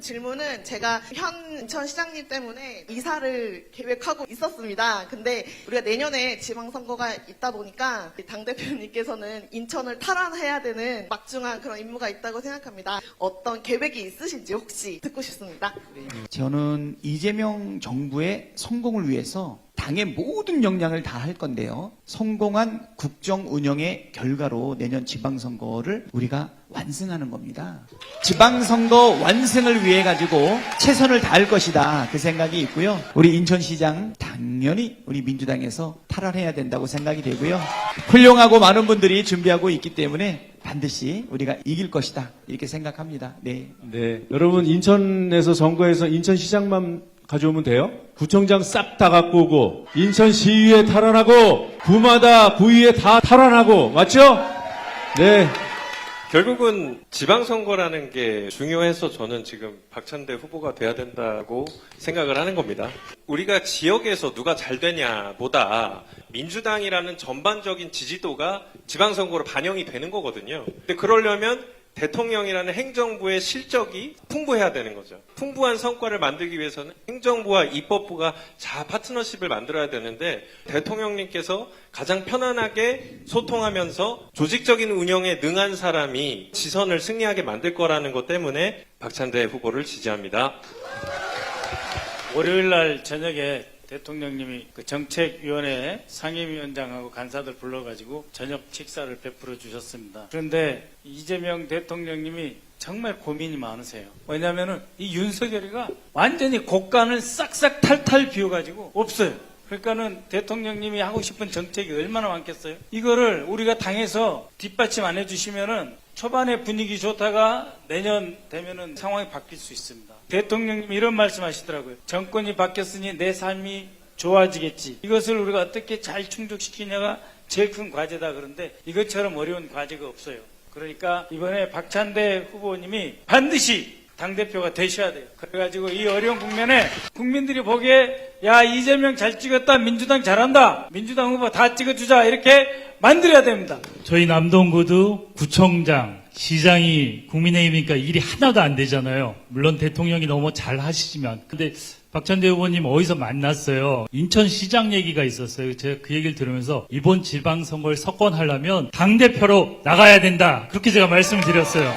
드리는 질문은 제가 현 인천 시장님 때문에 이사를 계획하고 있었습니다. 근데 우리가 내년에 지방선거가 있다 보니까 당대표님께서는 인천을 탈환해야 되는 막중한 그런 임무가 있다고 생각합니다. 어떤 계획이 있으신지 혹시 듣고 싶습니다. 저는 이재명 정부의 성공을 위해서 당의 모든 역량을 다 할 건데요. 성공한 국정 운영의 결과로 내년 지방선거를 우리가 완승하는 겁니다. 지방선거 완승을 위해 가지고 최선을 다할 것이다. 그 생각이 있고요. 우리 인천시장 당연히 우리 민주당에서 탈환해야 된다고 생각이 되고요. 훌륭하고 많은 분들이 준비하고 있기 때문에 반드시 우리가 이길 것이다. 이렇게 생각합니다. 네. 네. 여러분, 인천에서 선거에서 인천시장만 가져오면 돼요? 구청장 싹 다 갖고 오고, 인천시의회 탈환하고, 구마다 구의회 다 탈환하고, 맞죠? 네. 결국은 지방선거라는 게 중요해서 저는 지금 박찬대 후보가 돼야 된다고 생각을 하는 겁니다. 우리가 지역에서 누가 잘 되냐보다 민주당이라는 전반적인 지지도가 지방선거로 반영이 되는 거거든요. 근데 그러려면 대통령이라는 행정부의 실적이 풍부해야 되는 거죠. 풍부한 성과를 만들기 위해서는 행정부와 입법부가 자 파트너십을 만들어야 되는데 대통령님께서 가장 편안하게 소통하면서 조직적인 운영에 능한 사람이 지선을 승리하게 만들 거라는 것 때문에 박찬대 후보를 지지합니다. 월요일 날 저녁에 대통령님이 그 정책위원회 상임위원장하고 간사들 불러가지고 저녁 식사를 베풀어 주셨습니다. 그런데 이재명 대통령님이 정말 고민이 많으세요. 왜냐하면은 이 윤석열이가 완전히 곡간을 싹싹 탈탈 비워가지고 없어요. 그러니까는 대통령님이 하고 싶은 정책이 얼마나 많겠어요? 이거를 우리가 당에서 뒷받침 안 해주시면은 초반에 분위기 좋다가 내년 되면은 상황이 바뀔 수 있습니다. 대통령님이 이런 말씀 하시더라고요. 정권이 바뀌었으니 내 삶이 좋아지겠지. 이것을 우리가 어떻게 잘 충족시키냐가 제일 큰 과제다 그런데 이것처럼 어려운 과제가 없어요. 그러니까 이번에 박찬대 후보님이 반드시 당대표가 되셔야 돼요. 그래가지고 이 어려운 국면에 국민들이 보기에 야 이재명 잘 찍었다 민주당 잘한다 민주당 후보 다 찍어주자 이렇게 만들어야 됩니다. 저희 남동구도 구청장, 시장이 국민의힘이니까 일이 하나도 안 되잖아요. 물론 대통령이 너무 잘 하시지만. 근데 박찬대 후보님 어디서 만났어요? 인천시장 얘기가 있었어요. 제가 그 얘기를 들으면서 이번 지방선거를 석권하려면 당대표로 나가야 된다. 그렇게 제가 말씀을 드렸어요.